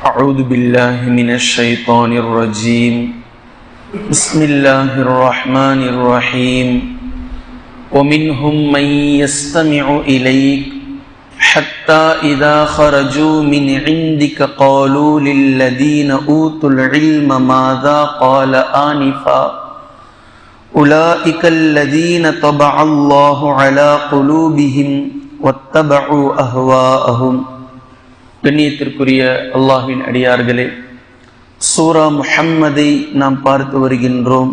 أعوذ بالله من الشيطان الرجيم. بسم الله الرحمن الرحيم. ومنهم من يستمع إليك حتى إذا خرجوا من عندك قالوا للذين أوتوا العلم ماذا قال آنفا. أولئك الذين طبع الله على قلوبهم واتبعوا أهواءهم. கண்ணியத்திற்குரிய அல்லாஹின் அடியார்களே சூரா முஹம்மதை நாம் பார்த்து வருகின்றோம்.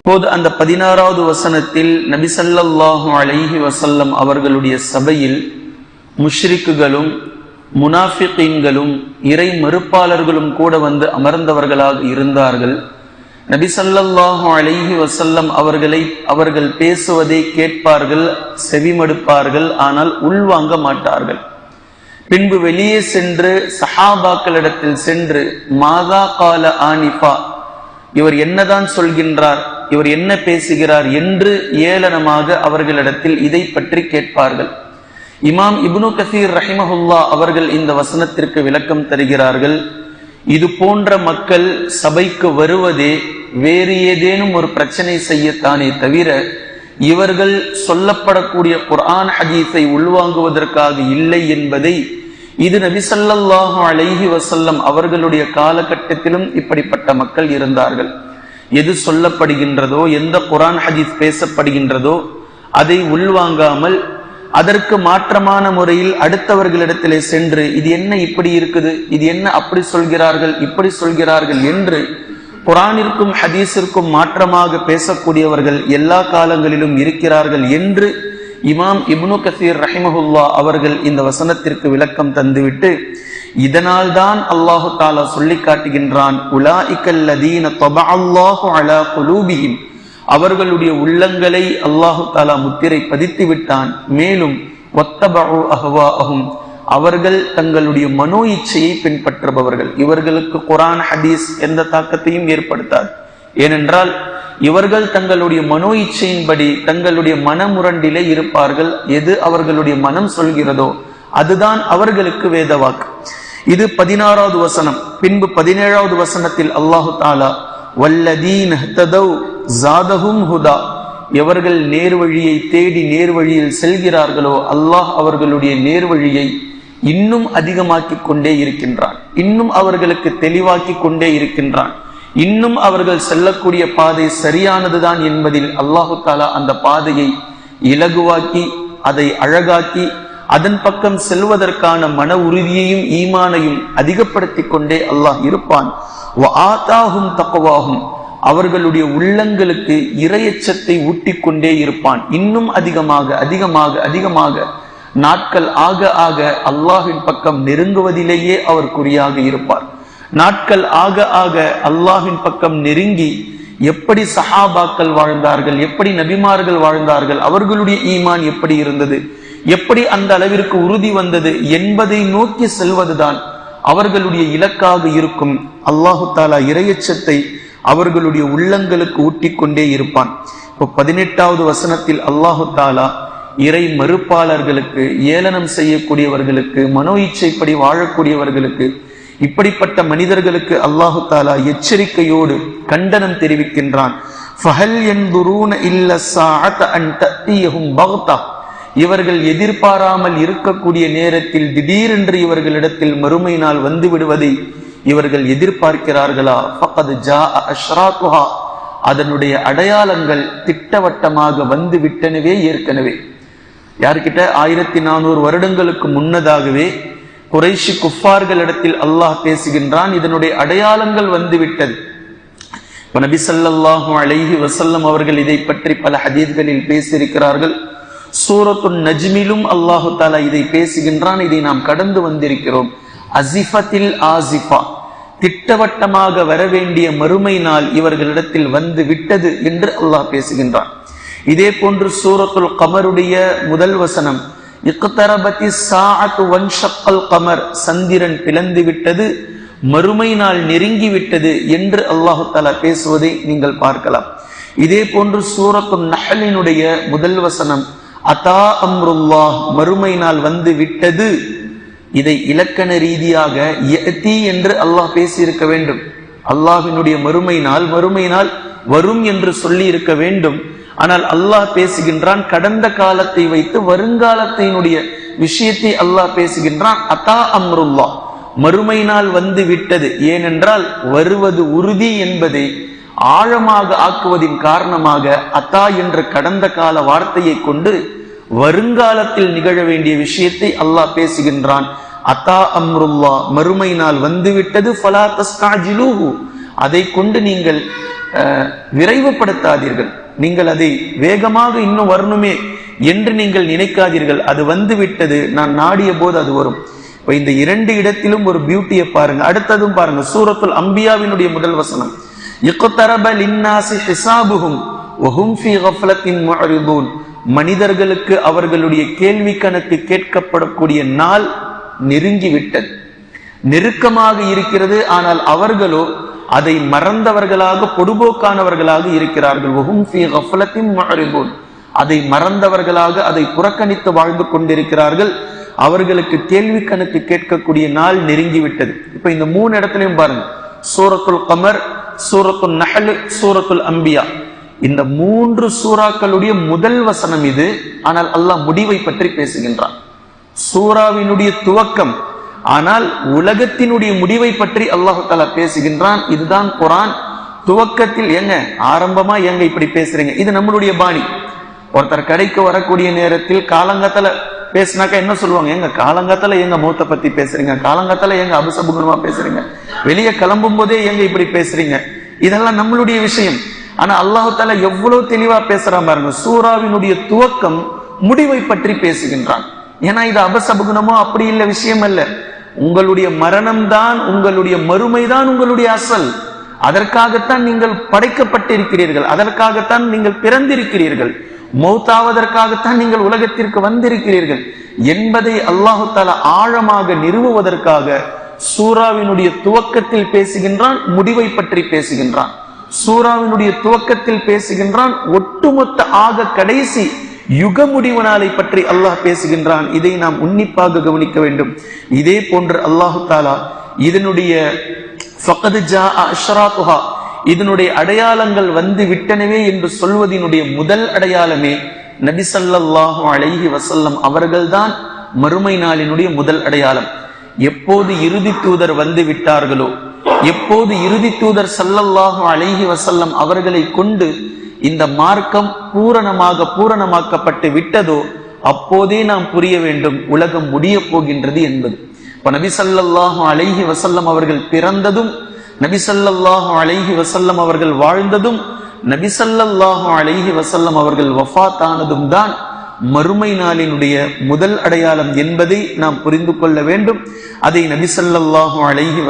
இப்போது அந்த பதினாறாவது வசனத்தில் நபிசல்லாஹு அலைஹி வசல்லம் அவர்களுடைய சபையில் முஷ்ரிக்குகளும் முனாஃபிகீன்களும் இறை மறுப்பாளர்களும் கூட வந்து அமர்ந்தவர்களாக இருந்தார்கள். நபிசல்லாஹு அலைஹி வசல்லம் அவர்களை அவர்கள் பேசுவதை கேட்பார்கள் செவிமடுப்பார்கள் ஆனால் உள்வாங்க மாட்டார்கள். பின்பு வெளியே சென்று சஹாபாக்களிடத்தில் சென்று மாதா கால ஆனிஃபா இவர் என்னதான் சொல்கின்றார் இவர் என்ன பேசுகிறார் என்று ஏளனமாக அவர்களிடத்தில் இதை பற்றி கேட்பார்கள். இமாம் இப்னு கசீர் ரஹிமஹுல்லா அவர்கள் இந்த வசனத்திற்கு விளக்கம் தருகிறார்கள் இது போன்ற மக்கள் சபைக்கு வருவதே வேறு ஏதேனும் ஒரு பிரச்சனை செய்யத்தானே தவிர இவர்கள் சொல்லப்படக்கூடிய குர்ஆன் ஹதீஸை உள்வாங்குவதற்காக இல்லை என்பதை இது நபிசல்லாஹு அலைஹி வசல்லம் அவர்களுடைய காலகட்டத்திலும் இப்படிப்பட்ட மக்கள் இருந்தார்கள். எது சொல்லப்படுகின்றதோ எந்த குரான் ஹதீஸ் பேசப்படுகின்றதோ அதை உள்வாங்காமல் அதற்கு மாற்றமான முறையில் அடுத்தவர்களிடத்திலே சென்று இது என்ன இப்படி இருக்குது? இது என்ன அப்படி சொல்கிறார்கள்? இப்படி சொல்கிறார்கள்? என்று குரானிற்கும் ஹதீஸிற்கும் மாற்றமாக பேசக்கூடியவர்கள் எல்லா காலங்களிலும் இருக்கிறார்கள் என்று இமாம் இப்னு கசீர் ரஹிமஹுல்லா அவர்கள் இந்த வசனத்திற்கு விளக்கம் தந்துவிட்டு இதனால் தான் அல்லாஹு தாலா சொல்லி காட்டுகின்றான் உலாஇக்கல்லதீன தபஅல்லாஹு அலா குலூபிஹிம். அவர்களுடைய உள்ளங்களை அல்லாஹு தாலா முத்திரை பதித்து விட்டான் மேலும் ஒத்தபு அஹ்வாஅஹும். அவர்கள் தங்களுடைய மனோ இச்சையை பின்பற்றுபவர்கள். இவர்களுக்கு குரான் ஹதீஸ் எந்த தாக்கத்தையும் ஏற்படுத்தாது. ஏனென்றால் இவர்கள் தங்களுடைய மனோ இச்சையின்படி தங்களுடைய மனமுரண்டிலே இருப்பார்கள். எது அவர்களுடைய மனம் சொல்கிறதோ அதுதான் அவர்களுக்கு வேத வாக்கு இது பதினாறாவது வசனம். பின்பு பதினேழாவது வசனத்தில் அல்லாஹு தாலா வல்லதீன் ஜாதஹும் ஹுதா. எவர்கள் நேர்வழியை தேடி நேர்வழியில் செல்கிறார்களோ அல்லாஹ் அவர்களுடைய நேர்வழியை இன்னும் அதிகமாக்கிக் கொண்டே இருக்கின்றான். இன்னும் அவர்களுக்கு தெளிவாக்கி கொண்டே இருக்கின்றான். இன்னும் அவர்கள் செல்லக்கூடிய பாதை சரியானதுதான் என்பதில் அல்லாஹு தாலா அந்த பாதையை இலகுவாக்கி அதை அழகாக்கி அதன் பக்கம் செல்வதற்கான மன உறுதியையும் ஈமானையும் அதிகப்படுத்தி கொண்டே அல்லாஹ் இருப்பான். தப்பவாகும் அவர்களுடைய உள்ளங்களுக்கு இரையச்சத்தை ஊட்டிக் கொண்டே இருப்பான். இன்னும் அதிகமாக அதிகமாக அதிகமாக நாட்கள் ஆக ஆக அல்லாஹின் பக்கம் நெருங்குவதிலேயே அவர் குறியாக இருப்பார். நாட்கள் ஆக ஆக அல்லாஹின் பக்கம் நெருங்கி எப்படி சஹாபாக்கள் வாழ்ந்தார்கள் எப்படி நபிமார்கள் வாழ்ந்தார்கள் அவர்களுடைய ஈமான் எப்படி இருந்தது எப்படி அந்த அளவிற்கு உறுதி வந்தது என்பதை நோக்கி செல்வதுதான் அவர்களுடைய இலக்காக இருக்கும். அல்லாஹு தாலா இரையச்சத்தை அவர்களுடைய உள்ளங்களுக்கு ஊட்டிக்கொண்டே இருப்பான். இப்போ பதினெட்டாவது வசனத்தில் அல்லாஹு தாலா இறை மறுப்பாளர்களுக்கு ஏளனம் செய்யக்கூடியவர்களுக்கு மனோ இச்சைப்படி வாழக்கூடியவர்களுக்கு இப்படிப்பட்ட மனிதர்களுக்கு அல்லாஹு தாலா எச்சரிக்கையோடு கண்டனம் தெரிவிக்கின்றான். ஃபஹல் இல்ல இவர்கள் எதிர்பாராமல் இருக்கக்கூடிய நேரத்தில் திடீரென்று இவர்களிடத்தில் மறுமை நாள் வந்து விடுவதை இவர்கள் எதிர்பார்க்கிறார்களா? ஃபகத் ஜா அஷ்ராத்துஹா. அதனுடைய அடையாளங்கள் திட்டவட்டமாக வந்து விட்டனவே ஏற்கனவே. யார்கிட்ட ஆயிரத்தி நானூறு வருடங்களுக்கு முன்னதாகவே குறைஷி குஃபார்களிடத்தில் அல்லாஹ் பேசுகின்றான் இதனுடைய அடையாளங்கள் வந்து விட்டது நபி சல்லாஹு அலைஹி வசல்லம் அவர்கள் இதை பற்றி பல ஹதீத்களில் பேசியிருக்கிறார்கள். சூரத்து நஜ்மிலும் அல்லாஹு தாலா இதை பேசுகின்றான் இதை நாம் கடந்து வந்திருக்கிறோம். அசிஃபத்தில் ஆசிஃபா திட்டவட்டமாக வர வேண்டிய மறுமை நாள் இவர்களிடத்தில் வந்து விட்டது என்று அல்லாஹ் பேசுகின்றான். இதே போன்று சூரத்துல் கமருடைய முதல் வசனம் இக்தரபதி சாஅத்து வன்ஷக்கல் கமர் சந்திரன் பிளந்து விட்டது மறுமை நாள் நெருங்கி விட்டது என்று அல்லாஹு தாலா பேசுவதை நீங்கள் பார்க்கலாம். இதே போன்று சூரத்து நகலினுடைய முதல் வசனம் அதா அம்ருல்லாஹ் மறுமை நாள் வந்து விட்டது இதை இலக்கண ரீதியாக எத்தி என்று அல்லாஹ் பேசியிருக்க வேண்டும். அல்லாஹினுடைய மறுமை நாள் மறுமை நாள் வரும் என்று சொல்லி இருக்க வேண்டும். ஆனால் அல்லாஹ் பேசுகின்றான் கடந்த காலத்தை வைத்து வருங்காலத்தினுடைய விஷயத்தை அல்லாஹ் பேசுகின்றான் அதா அம்ருல்லா மறுமை நாள் வந்து விட்டது ஏனென்றால் வருவது உறுதி என்பதை ஆழமாக ஆக்குவதின் காரணமாக அத்தா என்ற கடந்த கால வார்த்தையை கொண்டு வருங்காலத்தில் நிகழ வேண்டிய விஷயத்தை அல்லாஹ் பேசுகின்றான். அத்தா அம்ருல்லா மறுமை நாள் வந்துவிட்டது ஃபலா தஸ்தாஜிலூஹு அதை கொண்டு நீங்கள் விரைவுபடுத்தாதீர்கள். நீங்கள் அதை வேகமாக இன்னும் வரணுமே என்று நீங்கள் நினைக்காதீர்கள். அது வந்து விட்டது நான் நாடிய போது அது வரும். இப்போ இந்த இரண்டு இடத்திலும் ஒரு பியூட்டியை பாருங்க. அடுத்ததும் பாருங்க. சூரத்துல் அம்பியாவினுடைய முதல் வசனம். லின்னாசி ஹிசாபுஹும் மனிதர்களுக்கு அவர்களுடைய கேள்வி கணக்கு கேட்கப்படக்கூடிய நாள் நெருங்கி விட்டது நெருக்கமாக இருக்கிறது. ஆனால் அவர்களோ அதை மறந்தவர்களாக பொடுபோக்கானவர்களாக இருக்கிறார்கள். ஃபீ அதை மறந்தவர்களாக அதை புறக்கணித்து வாழ்ந்து கொண்டிருக்கிறார்கள். அவர்களுக்கு கேள்வி கணக்கு கேட்கக்கூடிய நாள் நெருங்கி விட்டது இப்ப இந்த மூணு இடத்துலையும் பாருங்க. சூரத்துல் கமர் சூரத்துல் நஹல் சூரத்துல் அம்பியா. இந்த மூன்று சூறாக்களுடைய முதல் வசனம் இது. ஆனால் அல்லாஹ் முடிவை பற்றி பேசுகின்றான். சூறாவினுடைய துவக்கம் ஆனால் உலகத்தினுடைய முடிவை பற்றி அல்லாஹு தாலா பேசுகின்றான். இதுதான் குரான். துவக்கத்தில் எங்க ஆரம்பமா எங்க இப்படி பேசுறீங்க? இது நம்மளுடைய பாணி. ஒருத்தர் கடைக்கு வரக்கூடிய நேரத்தில் காலங்கத்துல பேசினாக்கா என்ன சொல்லுவாங்க? எங்க காலங்கத்துல எங்க மூத்த பத்தி பேசுறீங்க? காலங்கத்துல எங்க அபசகுணமா பேசுறீங்க? வெளியே கிளம்பும் போதே எங்க இப்படி பேசுறீங்க? இதெல்லாம் நம்மளுடைய விஷயம். ஆனா அல்லாஹு தாலா எவ்வளவு தெளிவா பேசுற பாருங்க. சூறாவினுடைய துவக்கம் முடிவை பற்றி பேசுகின்றான். ஏன்னா இது அபசபகுணமோ அப்படி இல்ல விஷயம் இல்லை உங்களுடைய மரணம்தான் உங்களுடைய மறுமைதான் உங்களுடைய அசல். அதற்காகத்தான் நீங்கள் படைக்கப்பட்டிருக்கிறீர்கள். அதற்காகத்தான் நீங்கள் பிறந்திருக்கிறீர்கள். மௌத்தாவதற்காகத்தான் நீங்கள் உலகத்திற்கு வந்திருக்கிறீர்கள். என்பதை அல்லாஹு தாலா ஆழமாக நிறுவுவதற்காக சூறாவினுடைய துவக்கத்தில் பேசுகின்றான் முடிவை பற்றி பேசுகின்றான். சூறாவினுடைய துவக்கத்தில் பேசுகின்றான் ஒட்டுமொத்த ஆக கடைசி யுக முடிவனாலை பற்றி அல்லாஹ் பேசுகின்றான். இதை நாம் உன்னிப்பாக கவனிக்க வேண்டும். இதே போன்று அல்லாஹு தாலா இதனுடைய ஜா இதனுடைய அடையாளங்கள் வந்து விட்டனவே என்று சொல்வதினுடைய முதல் அடையாளமே நபிசல்லாஹு அழகி அலைஹி அவர்கள்தான் மறுமை நாளினுடைய முதல் அடையாளம். எப்போது இறுதி தூதர் வந்து விட்டார்களோ எப்போது இறுதி தூதர் சல்லல்லாஹு அலைஹி வசல்லம் அவர்களை கொண்டு இந்த மார்க்கம் பூரணமாக பூரணமாக்கப்பட்டு விட்டதோ அப்போதே நாம் புரிய வேண்டும் உலகம் முடிய போகின்றது என்பது. இப்ப நபிசல்லாஹு ஸல்லல்லாஹு அலைஹி அவர்கள் பிறந்ததும் நபிசல்லாஹு ஸல்லல்லாஹு அலைஹி அவர்கள் வாழ்ந்ததும் நபிசல்லாஹு ஸல்லல்லாஹு அலைஹி அவர்கள் வஃபாத்தானதும் தான் மறுமை நாளினுடைய முதல் அடையாளம் என்பதை நாம் புரிந்து கொள்ள வேண்டும். அதை நபிசல்லாஹு ஸல்லல்லாஹு அலைஹி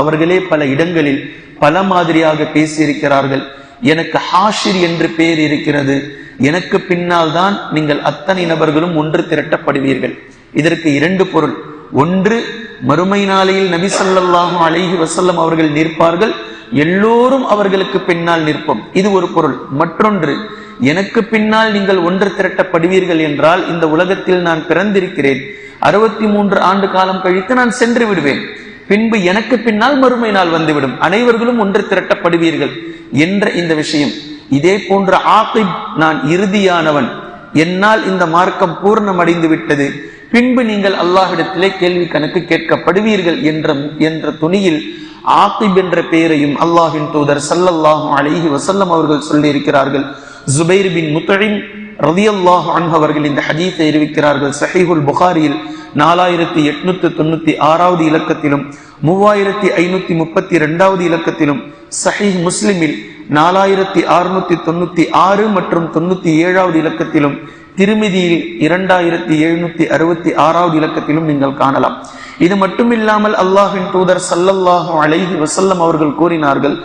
அவர்களே பல இடங்களில் பல மாதிரியாக பேசியிருக்கிறார்கள். எனக்கு ஹாஷிர் என்று பெயர் இருக்கிறது. எனக்கு பின்னால் தான் நீங்கள் அத்தனை நபர்களும் ஒன்று திரட்டப்படுவீர்கள். இதற்கு இரண்டு பொருள். ஒன்று மறுமை நாளையில் நபி ஸல்லல்லாஹு அலைஹி வசல்லம் அவர்கள் நிற்பார்கள். எல்லோரும் அவர்களுக்கு பின்னால் நிற்போம். இது ஒரு பொருள். மற்றொன்று எனக்கு பின்னால் நீங்கள் ஒன்று திரட்டப்படுவீர்கள் என்றால் இந்த உலகத்தில் நான் பிறந்திருக்கிறேன். அறுபத்தி மூன்று ஆண்டு காலம் கழித்து நான் சென்று விடுவேன். பின்பு எனக்கு பின்னால் மறுமை நாள் வந்துவிடும். அனைவர்களும் ஒன்று திரட்டப்படுவீர்கள் என்ற இந்த விஷயம். இதே போன்ற ஆகிப் நான் இறுதியானவன். என்னால் இந்த மார்க்கம் பூர்ணமடைந்து விட்டது பின்பு நீங்கள் அல்லாஹிடத்திலே கேள்வி கணக்கு கேட்கப்படுவீர்கள் என்ற என்ற துணியில் ஆகிப் என்ற பெயரையும் அல்லாஹின் தூதர் சல்லல்லாஹும் அலிஹி வசல்லம் அவர்கள் சொல்லியிருக்கிறார்கள். ஜுபைர் பின் முத்தழிம் ரதியல்லாஹ் அன்ஹு அவர்கள் இந்த ஹதீஸை அறிவிக்கிறார்கள். சஹீஹுல் புகாரியில் நாலாயிரத்தி எட்நூத்தி தொண்ணூத்தி ஆறாவது இலக்கத்திலும் மூவாயிரத்தி ஐநூத்தி முப்பத்தி இரண்டாவது இலக்கத்திலும் சஹீஹ் முஸ்லிமில் நாலாயிரத்தி அறுநூத்தி தொண்ணூத்தி ஆறு மற்றும் தொண்ணூத்தி ஏழாவது இலக்கத்திலும் திருமிதியில் இரண்டாயிரத்தி எழுநூத்தி அறுபத்தி ஆறாவது இலக்கத்திலும் நீங்கள் காணலாம். இது மட்டுமில்லாமல் அல்லாஹின் தூதர் சல்லல்லாஹு அலைஹி வசல்லம் அவர்கள் கூறினார்கள்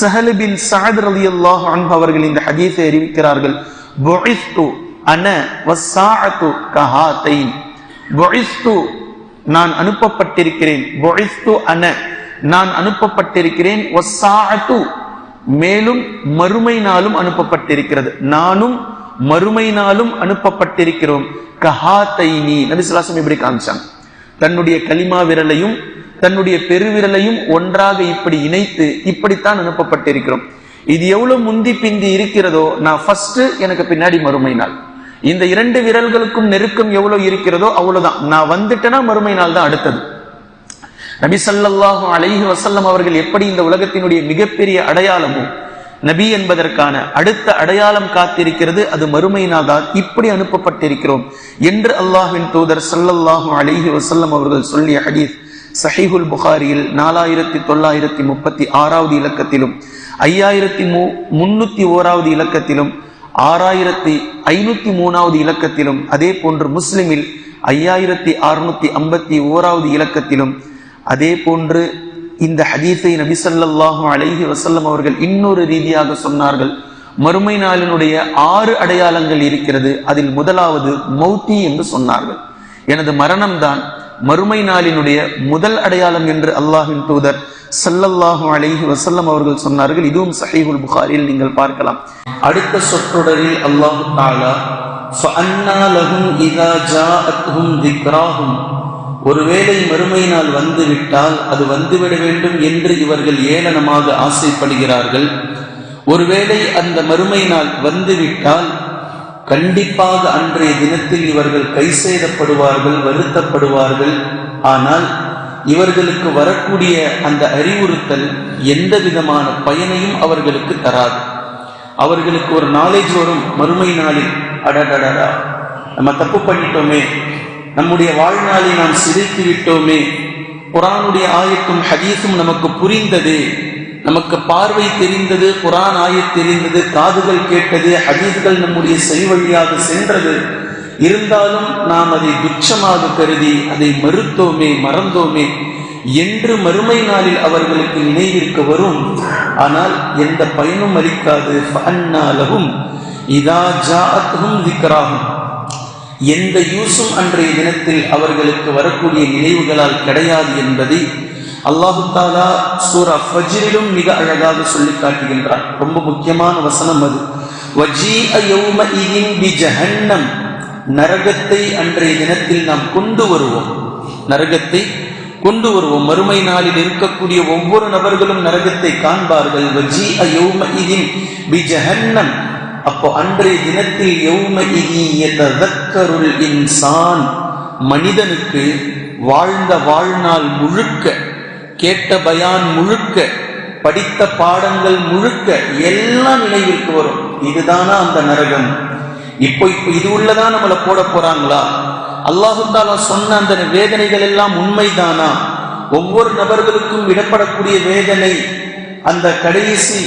சஹல் பின் சஅத் ரலியல்லாஹு அன்ஹு அவர்கள் இந்த ஹதீஸை அறிவிக்கிறார்கள். புஇஸ்து அன வஸ்ஸாஅத்து கஹாதைன் புஇஸ்து நான் அனுப்பப்பட்டிருக்கிறேன். புஇஸ்து அன நான் அனுப்பப்பட்டிருக்கிறேன். வஸ்ஸாஅத்து மேலும் மறுமை நாளும் அனுப்பப்பட்டிருக்கிறது. நானும் மறுமை நாளும் அனுப்பப்பட்டிருக்கிறோம். கஹாத்தைனி. நபி ஸல்லல்லாஹு இப்படி காமிச்சாங்க. தன்னுடைய கலிமா விரலையும் தன்னுடைய பெருவிரலையும் ஒன்றாக இப்படி இணைத்து இப்படித்தான் அனுப்பப்பட்டிருக்கிறோம். இது எவ்வளவு முந்தி பிந்தி இருக்கிறதோ நான் ஃபர்ஸ்ட் எனக்கு பின்னாடி மறுமை நாள். இந்த இரண்டு விரல்களுக்கும் நெருக்கம் எவ்வளவு இருக்கிறதோ அவ்வளவுதான். நான் வந்துட்டேன்னா மறுமை நாள் தான் அடுத்தது. நபி ஸல்லல்லாஹு அலைஹி வசல்லம் அவர்கள் எப்படி இந்த உலகத்தினுடைய மிகப்பெரிய அடையாளமும் நபி என்பதற்கான அடுத்த அடையாளம் காத்திருக்கிறது அது மறுமை தான் இப்படி அனுப்பப்பட்டிருக்கிறோம் என்று அல்லாஹின் தூதர் சல்லல்லாஹும் அலைஹி வசல்லம் அவர்கள் சொல்லிய ஹடீஸ் சஹீஹுல் புகாரியில் நாலாயிரத்தி தொள்ளாயிரத்தி முப்பத்தி ஆறாவது இலக்கத்திலும் ஐயாயிரத்தி மு முன்னூத்தி ஓராவது இலக்கத்திலும் ஆறாயிரத்தி ஐநூத்தி மூணாவது இலக்கத்திலும் அதே போன்று முஸ்லிமில் ஐயாயிரத்தி அறுநூத்தி ஐம்பத்தி ஓராவது இலக்கத்திலும் அதே போன்று இந்த ஹதீஸை நபி ஸல்லல்லாஹு அலைஹி வசல்லம் அவர்கள் இன்னொரு ரீதியாக சொன்னார்கள். மறுமை நாளினுடைய ஆறு அடையாளங்கள் இருக்கிறது. அதில் முதலாவது மௌத்தி என்று சொன்னார்கள். எனது மரணம்தான் மறுமை நாளினுடைய முதல் அடையாளம் என்று அல்லாஹின் தூதர் சல்லல்லாஹு அலைஹி வசல்லம் அவர்கள் சொன்னார்கள். இதுவும் சஹீஹுல் புகாரில் நீங்கள் பார்க்கலாம். அடுத்த சொற்றொடரில் அல்லாஹு தாலா ஒருவேளை மறுமை நாள் வந்துவிட்டால் அது வந்துவிட வேண்டும் என்று இவர்கள் ஏளனமாக ஆசைப்படுகிறார்கள். ஒருவேளை அந்த மறுமை நாள் வந்துவிட்டால் கண்டிப்பாக அன்றைய தினத்தில் இவர்கள் கை செய்தப்படுவார்கள் வருத்தப்படுவார்கள். ஆனால் இவர்களுக்கு வரக்கூடிய அந்த அறிவுறுத்தல் எந்த விதமான பயனையும் அவர்களுக்கு தராது. அவர்களுக்கு ஒரு நாலேஜ் வரும் மறுமை நாளில். அடடடடா. நம்ம தப்பு பண்ணிட்டோமே. நம்முடைய வாழ்நாளை நாம் சிதைத்து விட்டோமே குரானுடைய ஆயத்தும் ஹதீஸும் நமக்கு புரிந்ததே. நமக்கு பார்வை தெரிந்தது குரான் ஆய தெரிந்தது காதுகள் கேட்டது ஹதீஸ்கள் நம்முடைய செய்வழியாக சென்றது. இருந்தாலும் நாம் அதை துச்சமாக கருதி அதை மறுத்தோமே மறந்தோமே என்று மறுமை நாளில் அவர்களுக்கு நினைவிற்கு வரும். ஆனால் எந்த பயனும் அளிக்காது. ஃபஅன்னாலஹும் இதா ஜாஅத்ஹும் திக்ராஹும். எந்த யூசும் அன்றைய தினத்தில் அவர்களுக்கு வரக்கூடிய நினைவுகளால் கிடையாது என்பதை அல்லாஹு தாலா சூரா ஃபஜ்ரிலும் மிக அழகாக சொல்லி காட்டுகின்றார் ரொம்ப முக்கியமான வசனம் அது. வஜீஅ யௌமஇதின் பிஜஹன்னம் நரகத்தை அன்றைய தினத்தில் நாம் கொண்டு வருவோம். நரகத்தை கொண்டு வருவோம். மறுமை நாளில் இருக்கக்கூடிய ஒவ்வொரு நபர்களும் நரகத்தை காண்பார்கள். வஜீஅ யௌமஇதின் பிஜஹன்னம் அப்போ அன்றைய தினத்தில் யௌமஇதி இன்சான். மனிதனுக்கு வாழ்ந்த வாழ்நாள் முழுக்க கேட்ட பயான் முழுக்க படித்த பாடங்கள் முழுக்க எல்லாம் நினைவிற்கு வரும். இதுதானா அந்த நரகம்? இப்போ இப்போ இது உள்ளதான் நம்மளை போட போறாங்களா? அல்லாஹுந்தாலா சொன்ன அந்த வேதனைகள் எல்லாம் உண்மைதானா? ஒவ்வொரு நபர்களுக்கும் விடப்படக்கூடிய வேதனை அந்த கடைசி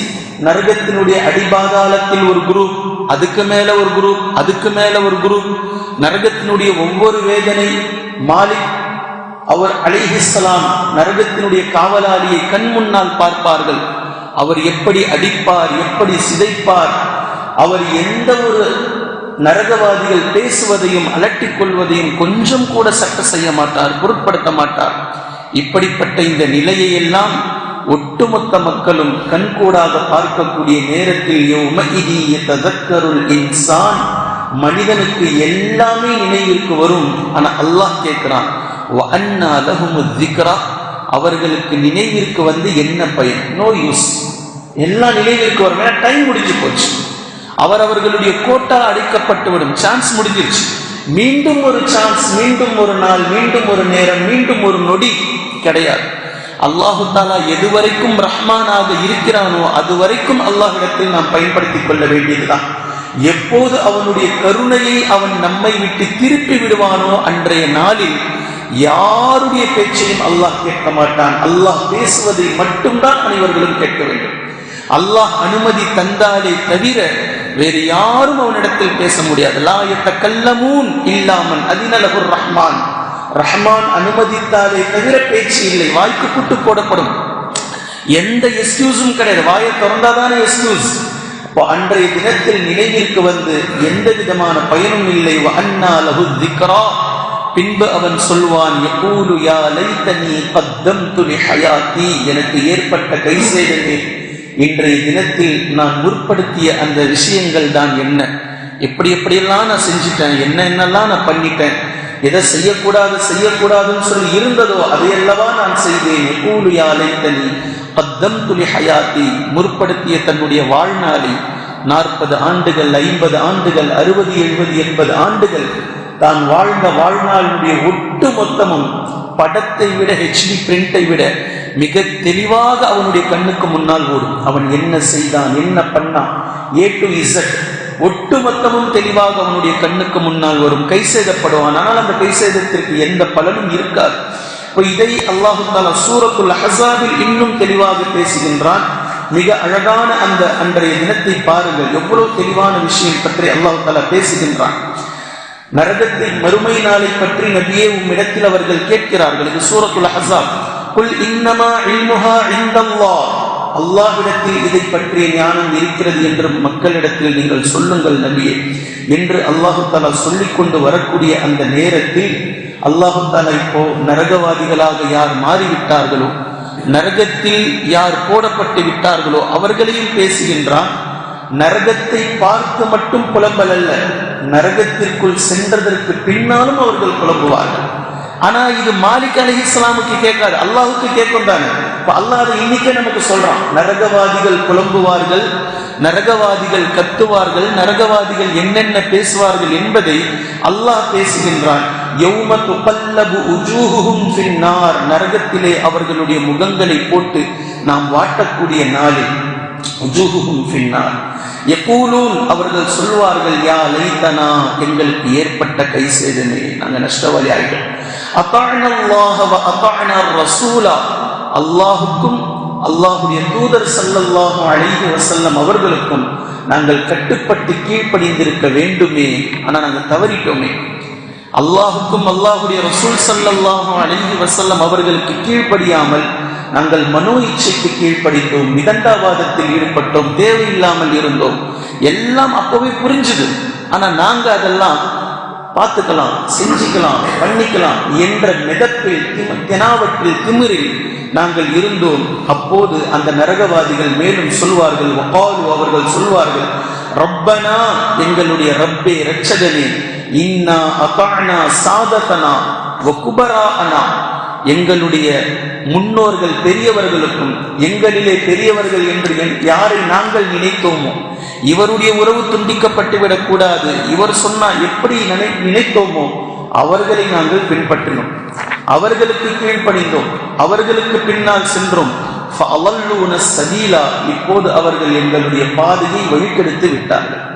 நரகத்தினுடைய அடிபாதாளத்தில் ஒரு குரூப் அதுக்கு மேல ஒரு குரூப் அதுக்கு மேல ஒரு குரூப் நரகத்தினுடைய ஒவ்வொரு வேதனை மாலிக் அவர் அலிஹிஸ்லாம் நரகத்தினுடைய காவலாளியை கண் முன்னால் பார்ப்பார்கள். அவர் எப்படி அடிப்பார் எப்படி சிதைப்பார் அவர் எந்த ஒரு நரகவாதிகள் பேசுவதையும் அலட்டிக் கொள்வதையும் கொஞ்சம் கூட சட்ட செய்ய மாட்டார் பொருட்படுத்த மாட்டார். இப்படிப்பட்ட இந்த நிலையை எல்லாம் ஒட்டுமொத்த மக்களும் கண்கூடாக பார்க்கக்கூடிய நேரத்தில் இன்சான் மனிதனுக்கு எல்லாமே நினைவிற்கு வரும். ஆனா அல்லாஹ் கேட்கிறான் திக்ரா அவர்களுக்கு நினைவிற்கு வந்து என்ன பயன்? நோ யூஸ் எல்லாம் நினைவிற்கு வரும் டைம் முடிஞ்சு போச்சு. அவர் அவர்களுடைய கோட்டா அடிக்கப்பட்டு விடும். சான்ஸ் முடிஞ்சிருச்சு. மீண்டும் ஒரு சான்ஸ் மீண்டும் ஒரு நாள் மீண்டும் ஒரு நேரம் மீண்டும் ஒரு நொடி கிடையாது. அல்லாஹு தாலா எதுவரைக்கும் ரஹ்மானாக இருக்கிறானோ அது வரைக்கும் அல்லாஹிடத்தில் நாம் பயன்படுத்திக் கொள்ள வேண்டியதுதான். எப்போது அவனுடைய கருணையை அவன் நம்மை விட்டு திருப்பி விடுவானோ அன்றைய நாளில் யாருடைய பேச்சையும் அல்லாஹ் கேட்க மாட்டான். அல்லாஹ் பேசுவதை மட்டும்தான் அனைவர்களும் கேட்க வேண்டும். அல்லாஹ் அனுமதி தந்தாலே தவிர வேறு யாரும் அவனிடத்தில் பேச முடியாது. லாயத்த கல்லமூன் இல்லாமல் அதினலகுர் ரஹ்மான். ரஹ்மான் அனுமதித்தாலே தவிர பேச்சு இல்லை. வாய்க்கு கூட்டு போடப்படும். எந்த எக்ஸ்கியூஸும் கிடையாது. வாயை திறந்தாதானே எக்ஸ்கியூஸ் இப்போ அன்றைய தினத்தில் நினைவிற்கு வந்து எந்த விதமான பயனும் இல்லை. அண்ணா லகு திக்ரா. பின்பு அவன் சொல்வான் யா லைத்தனி ஹயாத்தி. எனக்கு ஏற்பட்ட கை சேதமே இன்றைய தினத்தில் நான் முற்படுத்திய அந்த விஷயங்கள் தான் என்ன? எப்படி எப்படியெல்லாம் நான் செஞ்சிட்டேன்? என்ன என்னெல்லாம் நான் பண்ணிட்டேன்? எதை செய்யக்கூடாது செய்யக்கூடாதுன்னு சொல்லி இருந்ததோ அதையல்லவா நான் செய்தேன். கூலு யாலைத்தனி பத்தம் துளி ஹயாத்தி. முற்படுத்திய தன்னுடைய வாழ்நாளை நாற்பது ஆண்டுகள் ஐம்பது ஆண்டுகள் அறுபது எழுபது எண்பது ஆண்டுகள் தான் வாழ்ந்த வாழ்நாளினுடைய ஒட்டு மொத்தமும் படத்தை விட ஹெச்டி பிரிண்டை விட மிக தெளிவாக அவனுடைய கண்ணுக்கு முன்னால் ஓடும். அவன் என்ன செய்தான் என்ன பண்ணான்? ஏ டு இசட் ஒட்டுமொத்தமும் தெளிவாக அவனுடைய கண்ணுக்கு முன்னால் வரும். கை சேதப்படுவான். ஆனால் அந்த கை சேதத்திற்கு எந்த பலனும் இருக்காது. இப்போ இதை அல்லாஹுத்தாலா சூரத்துல் அஹாபில் இன்னும் தெளிவாக பேசுகின்றான். மிக அழகான அந்த அன்றைய தினத்தை பாருங்கள். எவ்வளவு தெளிவான விஷயம் பற்றி அல்லாஹு தாலா பேசுகின்றான். நரகத்தின் மறுமை நாளை பற்றி நபியே உம்மிடத்தில் அவர்கள் கேட்கிறார்கள். இது சூரத்துல் ஹசாப் குல் இன்னமா இல்முஹா இந்தல்லா. அல்லாஹிடத்தில் இதை பற்றிய ஞானம் இருக்கிறது என்று மக்களிடத்தில் நீங்கள் சொல்லுங்கள் நபியே. என்று அல்லாஹு தாலா சொல்லிக் கொண்டு வரக்கூடிய அந்த நேரத்தில் அல்லாஹு தாலா இப்போ நரகவாதிகளாக யார் மாறிவிட்டார்களோ நரகத்தில் யார் போடப்பட்டு விட்டார்களோ அவர்களையும் பேசுகின்றான். நரகத்தை பார்த்து மட்டும் புலம்பல் அல்ல. நரகத்திற்குள் சென்றதற்கு பின்னாலும் அவர்கள் புலம்புவார்கள் ஆனா இது மாலிக் அலி இஸ்லாமுக்கு கேட்காது. அல்லாஹுக்கு கேட்கும் தானே. இப்ப அல்லாஹ் இன்னைக்கே நமக்கு சொல்றான். நரகவாதிகள் புலம்புவார்கள் நரகவாதிகள் கத்துவார்கள் நரகவாதிகள் என்னென்ன பேசுவார்கள் என்பதை அல்லாஹ் பேசுகின்றான். நரகத்திலே அவர்களுடைய முகங்களை போட்டு நாம் வாட்டக்கூடிய நாளில் அவர்கள் சொல்வார்கள் யா லைத்தனா எங்களுக்கு ஏற்பட்ட கை சேதமே நாங்கள் நஷ்டவாளி ஆகிட்டோம் அல்லாஹுக்கும் அல்லாஹுடைய தூதர் சல்லல்லாஹு அழகி வசல்லம் அவர்களுக்கும் நாங்கள் கட்டுப்பட்டு கீழ்ப்படிந்திருக்க வேண்டுமே ஆனால் நாங்கள் தவறிட்டோமே. அல்லாஹுக்கும் அல்லாஹுடைய ரசூல் சல்லல்லாஹு அழகி வசல்லம் அவர்களுக்கு கீழ்ப்படியாமல் நாங்கள் மனோ இச்சைக்கு கீழ்ப்படித்தோம் மிதண்டாவாதத்தில் ஈடுபட்டோம் தேவையில்லாமல் இருந்தோம். எல்லாம் அப்பவே புரிஞ்சுது. ஆனா நாங்க அதெல்லாம் பார்த்துக்கலாம் செஞ்சுக்கலாம் பண்ணிக்கலாம் என்ற மிதப்பில் தினாவற்றில் திமிரில் நாங்கள் இருந்தோம். அப்போது அந்த நரகவாதிகள் மேலும் சொல்வார்கள் அவர்கள் சொல்வார்கள் ரப்பனா எங்களுடைய ரப்பே ரட்சகனே இன்னா அபானா சாதகனா வகுபரா அனா எங்களுடைய முன்னோர்கள் பெரியவர்களுக்கும் எங்களிலே பெரியவர்கள் என்று யாரை நாங்கள் நினைத்தோமோ? இவருடைய உறவு துண்டிக்கப்பட்டு விடக்கூடாது. இவர் சொன்னால் எப்படி நினைத்தோமோ? அவர்களை நாங்கள் பின்பற்றினோம். அவர்களுக்கு கீழ்ப்படிந்தோம். அவர்களுக்கு பின்னால் சென்றோம். சதீலா இப்போது அவர்கள் எங்களுடைய பாதையை வழிக்கெடுத்து விட்டார்கள்.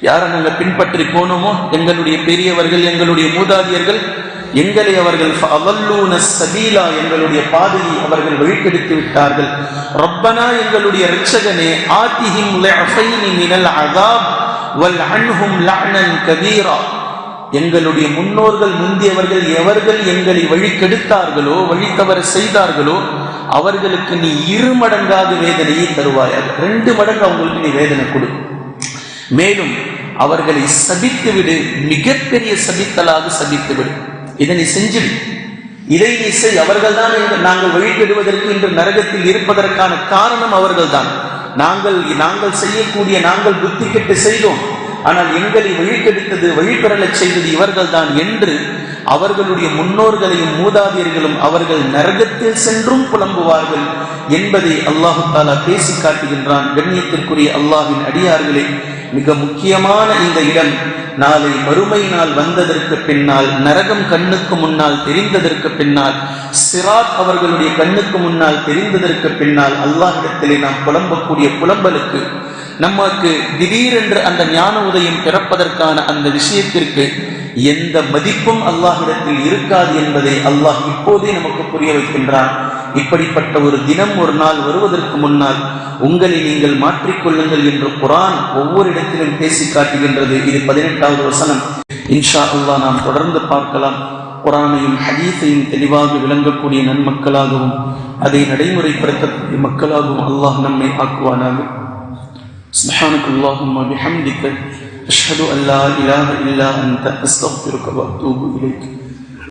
யாரை நாங்கள் பின்பற்றி போனோமோ? எங்களுடைய பெரியவர்கள் எங்களுடைய மூதாதியர்கள் எங்களை அவர்கள் சபீலா எங்களுடைய பாதையை அவர்கள் வழிக்கெடுத்து விட்டார்கள். ரப்பனா எங்களுடைய ரட்சகனே ஆதிஹிம் மினல் அதாப் வல் அன்ஹும் லஅனன் கபீரா. எங்களுடைய முன்னோர்கள் முந்தியவர்கள் எவர்கள் எங்களை வழிக்கெடுத்தார்களோ வழி தவறு செய்தார்களோ அவர்களுக்கு நீ இரு மடங்காக வேதனையை தருவாயாக. ரெண்டு மடங்கு அவங்களுக்கு நீ வேதனை கொடு. மேலும் அவர்களை சபித்துவிடு மிகப்பெரிய சபித்தலாக சபித்துவிடு. இதை நீ இதை நீ செய். அவர்கள் தான் நாங்கள் வழிபடுவதற்கு இன்று நரகத்தில் இருப்பதற்கான காரணம் அவர்கள் தான் நாங்கள் நாங்கள் செய்யக்கூடிய நாங்கள் புத்தி கெட்டு செய்தோம். ஆனால் எங்களை வழிகெடுத்தது வழிபெறலச் செய்தது இவர்கள் தான் என்று அவர்களுடைய முன்னோர்களையும் மூதாதியர்களும் அவர்கள் நரகத்தில் சென்றும் புலம்புவார்கள் என்பதை அல்லாஹு தாலா பேசி காட்டுகின்றான் கண்ணியத்திற்குரிய அல்லாஹின் அடியார்களே மிக முக்கியமான இந்த இடம் நாளை மறுமை நாள் வந்ததற்கு பின்னால் நரகம் கண்ணுக்கு முன்னால் தெரிந்ததற்கு பின்னால் சிராத் அவர்களுடைய கண்ணுக்கு முன்னால் தெரிந்ததற்கு பின்னால் அல்லாஹிடத்திலே நாம் புலம்பக்கூடிய புலம்பலுக்கு நமக்கு திடீரென்று அந்த ஞான உதயம் பிறப்பதற்கான அந்த விஷயத்திற்கு எந்த மதிப்பும் அல்லாஹிடத்தில் இருக்காது என்பதை அல்லாஹ் இப்போதே நமக்கு புரிய வைக்கின்றான். இப்படிப்பட்ட ஒரு தினம் ஒரு நாள் வருவதற்கு முன்னால் உங்களை நீங்கள் மாற்றிக்கொள்ளுங்கள் என்று குரான் ஒவ்வொரு இடத்திலும் பேசி காட்டுகின்றது இது பதினெட்டாவது வசனம் இன்ஷா அல்லா நாம் தொடர்ந்து பார்க்கலாம் குரானையும் ஹதீஸையும் தெளிவாக விளங்கக்கூடிய நன்மக்களாகவும் அதை நடைமுறைப்படுத்தக்கூடிய மக்களாகவும் அல்லாஹ் நம்மை ஆக்குவானாக سبحانك اللهم بحمدك أشهد أن لا إله إلا أنت أستغفرك وأتوب إليك